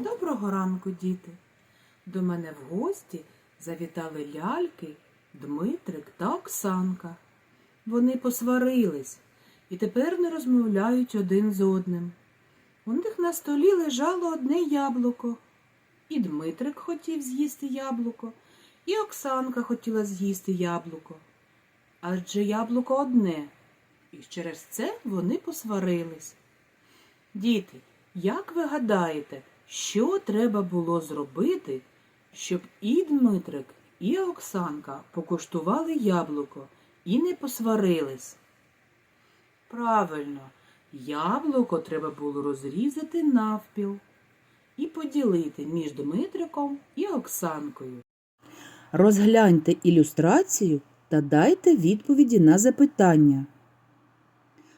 Доброго ранку, діти. До мене в гості завітали ляльки, Дмитрик та Оксанка. Вони посварились і тепер не розмовляють один з одним. У них на столі лежало одне яблуко. І Дмитрик хотів з'їсти яблуко, і Оксанка хотіла з'їсти яблуко. Адже яблуко одне, і через це вони посварились. Діти, як ви гадаєте, що треба було зробити, щоб і Дмитрик, і Оксанка покуштували яблуко і не посварились? Правильно, яблуко треба було розрізати навпіл і поділити між Дмитриком і Оксанкою. Розгляньте ілюстрацію та дайте відповіді на запитання.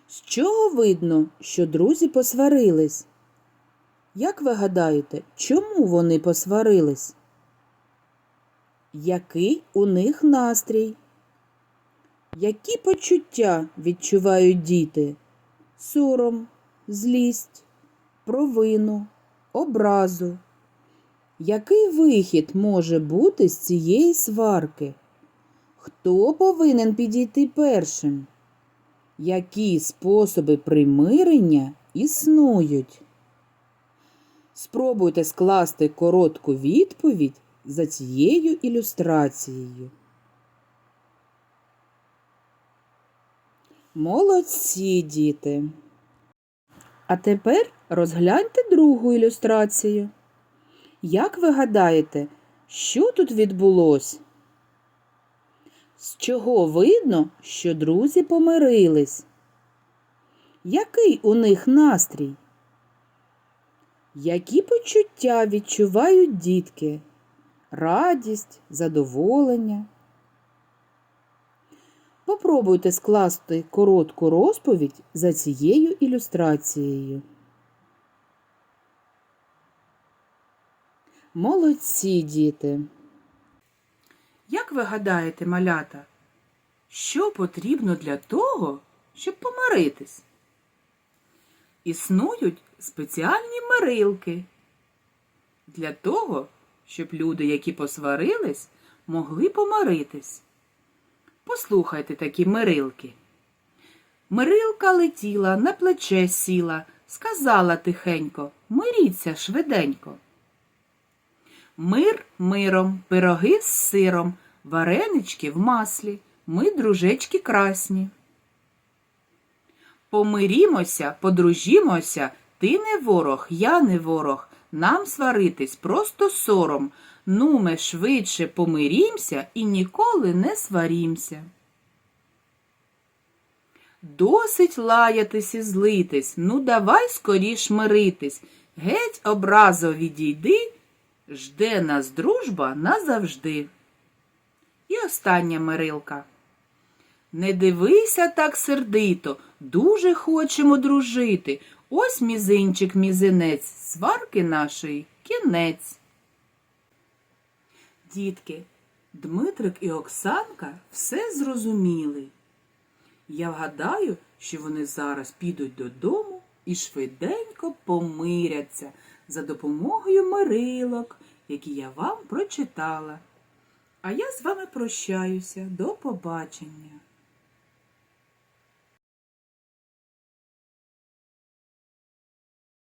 З чого видно, що друзі посварились? Як ви гадаєте, чому вони посварились? Який у них настрій? Які почуття відчувають діти? Сором, злість, провину, образу. Який вихід може бути з цієї сварки? Хто повинен підійти першим? Які способи примирення існують? Спробуйте скласти коротку відповідь за цією ілюстрацією. Молодці, діти. А тепер розгляньте другу ілюстрацію. Як ви гадаєте, що тут відбулось? З чого видно, що друзі помирились? Який у них настрій? Які почуття відчувають дітки? Радість, задоволення? Попробуйте скласти коротку розповідь за цією ілюстрацією. Молодці, діти! Як ви гадаєте, малята, що потрібно для того, щоб помиритись? Існують спеціальні мирилки для того, щоб люди, які посварились, могли помиритись. Послухайте такі мирилки. Мирилка летіла, на плече сіла, сказала тихенько, миріться швиденько. Мир миром, пироги з сиром, варенички в маслі, ми дружечки красні. Помирімося, подружімося, ти не ворог, я не ворог, нам сваритись просто сором. Ну, ми швидше помирімся і ніколи не сварімся. Досить лаятись і злитись, ну давай скоріш миритись. Геть образо відійди, жде нас дружба назавжди. І остання мирилка. Не дивися так сердито, дуже хочемо дружити. Ось мізинчик мізинець, сварки нашої кінець. Дітки, Дмитрик і Оксанка все зрозуміли. Я гадаю, що вони зараз підуть додому і швиденько помиряться за допомогою мирилок, які я вам прочитала. А я з вами прощаюся. До побачення.